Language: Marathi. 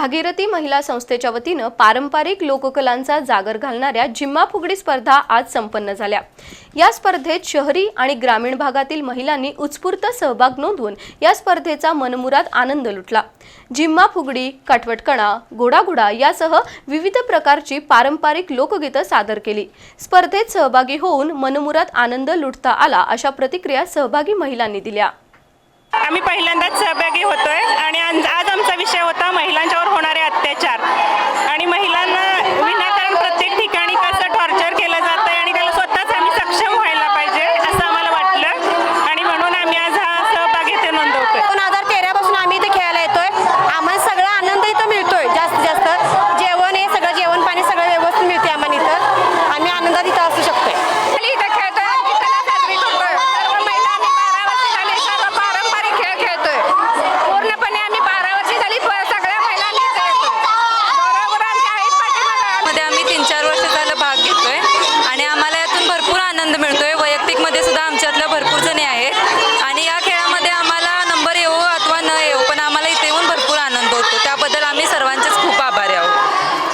भागीरथी महिला संस्थेच्या वतीनं पारंपरिक लोककलांचा जागर घालणाऱ्या जिम्मा फुगडी स्पर्धा आज संपन्न झाल्या. या स्पर्धेत शहरी आणि ग्रामीण भागातील महिलांनी उत्स्फूर्त सहभाग नोंदवून या स्पर्धेचा मनमुराद आनंद लुटला. जिम्मा फुगडी काटवटकणा घोडाघोडा यासह विविध प्रकारची पारंपरिक लोकगीतं सादर केली. स्पर्धेत सहभागी होऊन मनमुराद आनंद लुटता आला अशा प्रतिक्रिया सहभागी महिलांनी दिल्या. आम्ही पहिल्यांदाच सहभागी होतोय आणि आज आम्ही तीन चार वर्ष झालं भाग घेतोय. आणि आम्हाला यातून भरपूर आनंद मिळतोय. वैयक्तिकमध्ये सुद्धा आमच्यातलं भरपूर जणी आहेत.